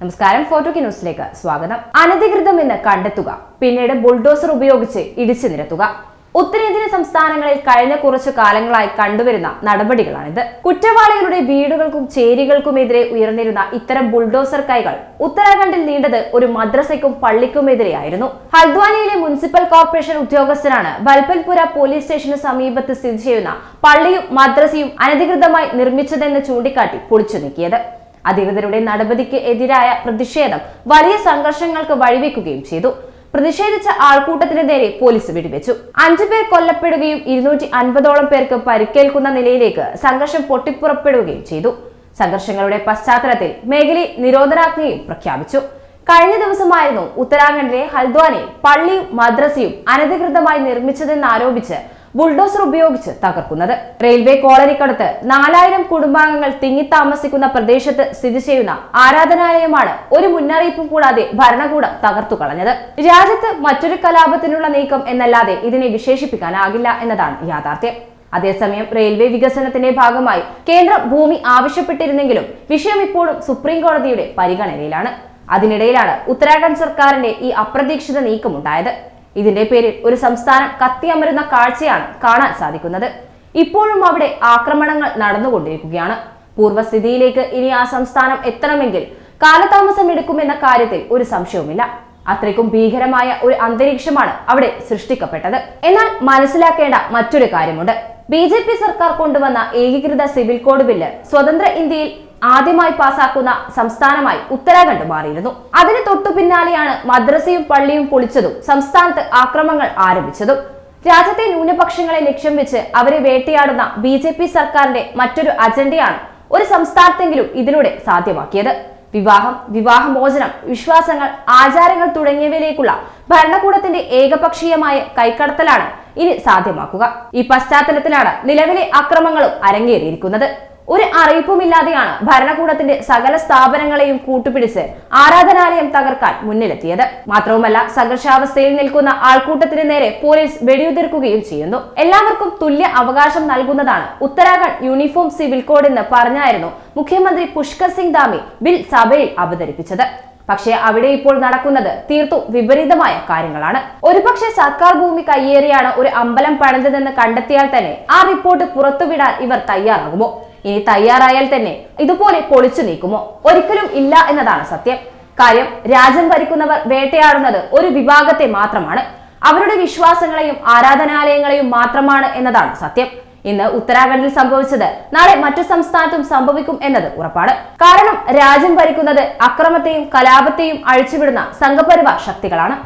നമസ്കാരം ഫോട്ടോക്കി ന്യൂസിലേക്ക് സ്വാഗതം. അനധികൃതം എന്ന് കണ്ടെത്തുക പിന്നീട് ബുൾഡോസർ ഉപയോഗിച്ച് ഇടിച്ചു നിരത്തുക. ഉത്തരേന്ത്യൻ സംസ്ഥാനങ്ങളിൽ കഴിഞ്ഞ കുറച്ചു കാലങ്ങളായി കണ്ടുവരുന്ന നടപടികളാണിത്. കുറ്റവാളികളുടെ വീടുകൾക്കും ചേരികൾക്കുമെതിരെ ഉയർന്നിരുന്ന ഇത്തരം ബുൾഡോസർ കൈകൾ ഉത്തരാഖണ്ഡിൽ നീണ്ടത് ഒരു മദ്രസയ്ക്കും പള്ളിക്കുമെതിരെയായിരുന്നു. ഹൽദ്വാനിയിലെ മുനിസിപ്പൽ കോർപ്പറേഷൻ ഉദ്യോഗസ്ഥരാണ് ബൽപൽപുര പോലീസ് സ്റ്റേഷന് സമീപത്ത് സ്ഥിതി ചെയ്യുന്ന പള്ളിയും മദ്രസയും അനധികൃതമായി നിർമ്മിച്ചതെന്ന് ചൂണ്ടിക്കാട്ടി പൊളിച്ചു നീക്കിയത്. അധികൃതരുടെ നടപടിക്ക് എതിരായ പ്രതിഷേധം വലിയ സംഘർഷങ്ങൾക്ക് വഴിവെക്കുകയും ചെയ്തു. പ്രതിഷേധിച്ച ആൾക്കൂട്ടത്തിന് നേരെ പോലീസ് വെടിവെച്ചു. അഞ്ചു പേർ കൊല്ലപ്പെടുകയും ഇരുന്നൂറ്റി അൻപതോളം പേർക്ക് പരിക്കേൽക്കുന്ന നിലയിലേക്ക് സംഘർഷം പൊട്ടിപ്പുറപ്പെടുകയും ചെയ്തു. സംഘർഷങ്ങളുടെ പശ്ചാത്തലത്തിൽ മേഖലയിൽ നിരോധനാജ്ഞയും പ്രഖ്യാപിച്ചു. കഴിഞ്ഞ ദിവസമായിരുന്നു ഉത്തരാഖണ്ഡിലെ ഹൽദ്വാനിൽ പള്ളിയും മദ്രസയും അനധികൃതമായി നിർമ്മിച്ചതെന്നാരോപിച്ച് ബുൾഡോസർ ഉപയോഗിച്ച് തകർക്കുന്നത്. റെയിൽവേ കോളനിക്കടുത്ത് നാലായിരം കുടുംബാംഗങ്ങൾ തിങ്ങി താമസിക്കുന്ന പ്രദേശത്ത് സ്ഥിതി ചെയ്യുന്ന ആരാധനാലയമാണ് ഒരു മുന്നറിയിപ്പും കൂടാതെ ഭരണകൂടം തകർത്തു കളഞ്ഞത്. രാജ്യത്ത് മറ്റൊരു കലാപത്തിനുള്ള നീക്കം എന്നല്ലാതെ ഇതിനെ വിശേഷിപ്പിക്കാനാകില്ല എന്നതാണ് യാഥാർത്ഥ്യം. അതേസമയം റെയിൽവേ വികസനത്തിന്റെ ഭാഗമായി കേന്ദ്രം ഭൂമി ആവശ്യപ്പെട്ടിരുന്നെങ്കിലും വിഷയം ഇപ്പോഴും സുപ്രീം കോടതിയുടെ പരിഗണനയിലാണ്. അതിനിടയിലാണ് ഉത്തരാഖണ്ഡ് സർക്കാരിന്റെ ഈ അപ്രതീക്ഷിത നീക്കമുണ്ടായത്. ഇതിന്റെ പേരിൽ ഒരു സംസ്ഥാനം കത്തിയമരുന്ന കാഴ്ചയാണ് കാണാൻ സാധിക്കുന്നത്. ഇപ്പോഴും അവിടെ ആക്രമണങ്ങൾ നടന്നുകൊണ്ടിരിക്കുകയാണ്. പൂർവസ്ഥിതിയിലേക്ക് ഇനി ആ സംസ്ഥാനം എത്തണമെങ്കിൽ കാലതാമസം എടുക്കുമെന്ന കാര്യത്തിൽ ഒരു സംശയവുമില്ല. അത്രയ്ക്കും ഭീകരമായ ഒരു അന്തരീക്ഷമാണ് അവിടെ സൃഷ്ടിക്കപ്പെട്ടത്. എന്നാൽ മനസ്സിലാക്കേണ്ട മറ്റൊരു കാര്യമുണ്ട്. ബി ജെ പി സർക്കാർ കൊണ്ടുവന്ന ഏകീകൃത സിവിൽ കോഡ് ബില്ല് സ്വതന്ത്ര ഇന്ത്യയിൽ ആദ്യമായി പാസാക്കുന്ന സംസ്ഥാനമായി ഉത്തരാഖണ്ഡ് മാറിയിരുന്നു. അതിന് തൊട്ടു പിന്നാലെയാണ് മദ്രസയും പള്ളിയും പൊളിച്ചതും സംസ്ഥാനത്ത് ആക്രമങ്ങൾ ആരംഭിച്ചതും. രാജ്യത്തെ ന്യൂനപക്ഷങ്ങളെ ലക്ഷ്യം വെച്ച് അവരെ വേട്ടയാടുന്ന ബി ജെ പി സർക്കാരിന്റെ മറ്റൊരു അജണ്ടയാണ് ഒരു സംസ്ഥാനത്തെങ്കിലും ഇതിലൂടെ സാധ്യമാക്കിയത്. വിവാഹം വിവാഹമോചനം വിശ്വാസങ്ങൾ ആചാരങ്ങൾ തുടങ്ങിയവയിലേക്കുള്ള ഭരണകൂടത്തിന്റെ ഏകപക്ഷീയമായ കൈക്കടത്തലാണ് ഇനി സാധ്യമാക്കുക. ഈ പശ്ചാത്തലത്തിലാണ് നിലവിലെ അക്രമങ്ങളും അരങ്ങേറിയിരിക്കുന്നത്. ഒരു അറിയിപ്പുമില്ലാതെയാണ് ഭരണകൂടത്തിന്റെ സകല സ്ഥാപനങ്ങളെയും കൂട്ടുപിടിച്ച് ആരാധനാലയം തകർക്കാൻ മുന്നിലെത്തിയത്. മാത്രവുമല്ല സംഘർഷാവസ്ഥയിൽ നിൽക്കുന്ന ആൾക്കൂട്ടത്തിന് നേരെ പോലീസ് വെടിയുതിർക്കുകയും ചെയ്യുന്നു. എല്ലാവർക്കും തുല്യ അവകാശം നൽകുന്നതാണ് ഉത്തരാഖണ്ഡ് യൂണിഫോം സിവിൽ കോഡ് എന്ന് പറഞ്ഞായിരുന്നു മുഖ്യമന്ത്രി പുഷ്കർ സിംഗ് ധാമി ബിൽ സഭയിൽ അവതരിപ്പിച്ചത്. പക്ഷേ അവിടെ ഇപ്പോൾ നടക്കുന്നത് തീർത്തും വിപരീതമായ കാര്യങ്ങളാണ്. ഒരുപക്ഷെ സർക്കാർ ഭൂമി കയ്യേറിയാണ് ഒരു അമ്പലം പണിതതെന്ന് കണ്ടെത്തിയാൽ തന്നെ ആ റിപ്പോർട്ട് പുറത്തുവിടാൻ ഇവർ തയ്യാറാകുമോ? ഇനി തയ്യാറായാൽ തന്നെ ഇതുപോലെ പൊളിച്ചു നീക്കുമോ? ഒരിക്കലും ഇല്ല എന്നതാണ് സത്യം. കാര്യം രാജ്യം ഭരിക്കുന്നവർ വേട്ടയാടുന്നത് ഒരു വിഭാഗത്തെ മാത്രമാണ്. അവരുടെ വിശ്വാസങ്ങളെയും ആരാധനാലയങ്ങളെയും മാത്രമാണ് എന്നതാണ് സത്യം. ഇന്ന് ഉത്തരാഖണ്ഡിൽ സംഭവിച്ചത് നാളെ മറ്റു സംസ്ഥാനത്തും സംഭവിക്കും എന്നത് ഉറപ്പാണ്. കാരണം രാജ്യം ഭരിക്കുന്നത് അക്രമത്തെയും കലാപത്തെയും അഴിച്ചുവിടുന്ന സംഘപരിവാർ ശക്തികളാണ്.